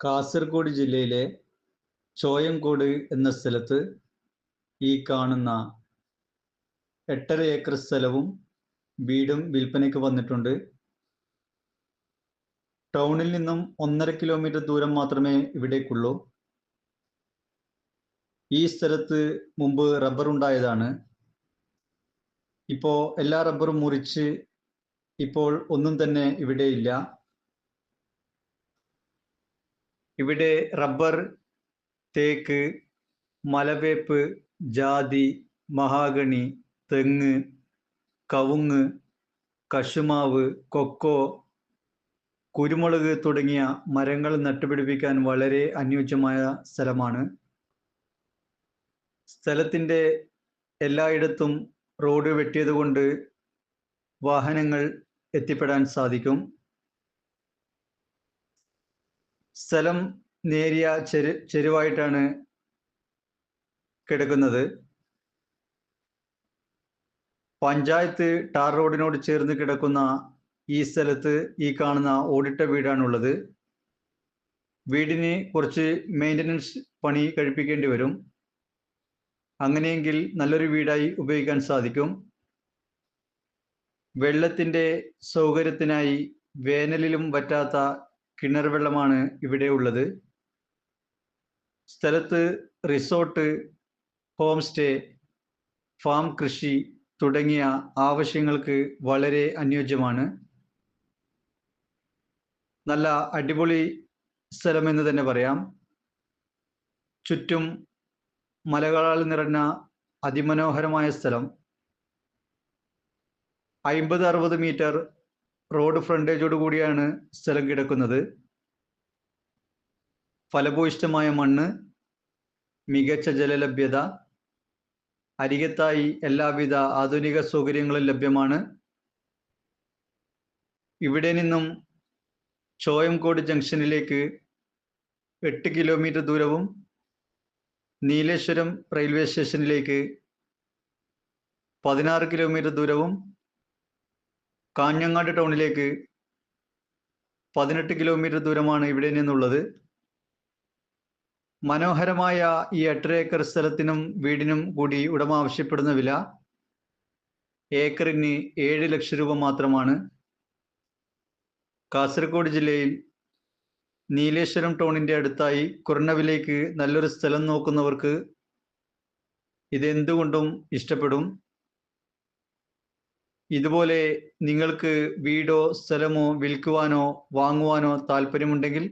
കാസർഗോഡ് ജില്ലയിലെ ചോയങ്കോട് എന്ന സ്ഥലത്ത് ഈ കാണുന്ന എട്ടര ഏക്കർ സ്ഥലവും വീടും വിൽപ്പനയ്ക്ക് വന്നിട്ടുണ്ട്. ടൗണിൽ നിന്നും ഒന്നര കിലോമീറ്റർ ദൂരം മാത്രമേ ഇവിടേക്കുള്ളൂ. ഈ സ്ഥലത്ത് മുമ്പ് റബ്ബർ ഉണ്ടായതാണ്. ഇപ്പോൾ എല്ലാ റബ്ബറും മുറിച്ച് ഇപ്പോൾ ഒന്നും തന്നെ ഇവിടെ ഇവിടെ റബ്ബർ തേക്ക് മലവേപ്പ് ജാതി മഹാഗണി തെങ്ങ് കവുങ്ങ് കശുമാവ് കൊക്കോ കുരുമുളക് തുടങ്ങിയ മരങ്ങൾ നട്ടുപിടിപ്പിക്കാൻ വളരെ അനുയോജ്യമായ സ്ഥലമാണ്. സ്ഥലത്തിന്റെ എല്ലായിടത്തും റോഡ് വെട്ടിയതുകൊണ്ട് വാഹനങ്ങൾ എത്തിപ്പെടാൻ സാധിക്കും. സ്ഥലം നേരിയ ചെരു ചെരുവായിട്ടാണ് കിടക്കുന്നത്. പഞ്ചായത്ത് ടാർ റോഡിനോട് ചേർന്ന് കിടക്കുന്ന ഈ സ്ഥലത്ത് ഈ കാണുന്ന ഓടിട്ട വീടാണുള്ളത്. വീടിന് കുറച്ച് മെയിന്റനൻസ് പണി കഴിപ്പിക്കേണ്ടി വരും. അങ്ങനെയെങ്കിൽ നല്ലൊരു വീടായി ഉപയോഗിക്കാൻ സാധിക്കും. വെള്ളത്തിന്റെ സൗകര്യത്തിനായി വേനലിലും വറ്റാത്ത കിണർ വെള്ളമാണ് ഇവിടെ ഉള്ളത്. സ്ഥലത്ത് റിസോർട്ട് ഹോം സ്റ്റേ ഫാം കൃഷി തുടങ്ങിയ ആവശ്യങ്ങൾക്ക് വളരെ അനുയോജ്യമാണ്. നല്ല അടിപൊളി സ്ഥലമെന്ന് തന്നെ പറയാം. ചുറ്റും മലകളാൽ നിറഞ്ഞ അതിമനോഹരമായ സ്ഥലം. അയിമ്പത് അറുപത് മീറ്റർ റോഡ് ഫ്രണ്ടേജോട് കൂടിയാണ് സ്ഥലം കിടക്കുന്നത്. ഫലഭൂയിഷ്ടമായ മണ്ണ് മികച്ച ജലലഭ്യത അരികത്തായി എല്ലാവിധ ആധുനിക സൗകര്യങ്ങളും ലഭ്യമാണ്. ഇവിടെ നിന്നും ചോയംകോട് ജംഗ്ഷനിലേക്ക് എട്ട് കിലോമീറ്റർ ദൂരവും നീലേശ്വരം റെയിൽവേ സ്റ്റേഷനിലേക്ക് പതിനാറ് കിലോമീറ്റർ ദൂരവും കാഞ്ഞങ്ങാട് ടൗണിലേക്ക് പതിനെട്ട് കിലോമീറ്റർ ദൂരമാണ് ഇവിടെ നിന്നുള്ളത്. മനോഹരമായ ഈ എട്ടര ഏക്കർ സ്ഥലത്തിനും വീടിനും കൂടി ഉടമ ആവശ്യപ്പെടുന്ന വില ഏക്കറിന് ഏഴ് ലക്ഷം രൂപ മാത്രമാണ്. കാസർഗോഡ് ജില്ലയിൽ നീലേശ്വരം ടൗണിന്റെ അടുത്തായി കുറഞ്ഞ വിലയ്ക്ക് നല്ലൊരു സ്ഥലം നോക്കുന്നവർക്ക് ഇതെന്തുകൊണ്ടും ഇഷ്ടപ്പെടും. ഇതുപോലെ നിങ്ങൾക്ക് വീടോ സ്ഥലമോ വിൽക്കുവാനോ വാങ്ങുവാനോ താല്പര്യമുണ്ടെങ്കിൽ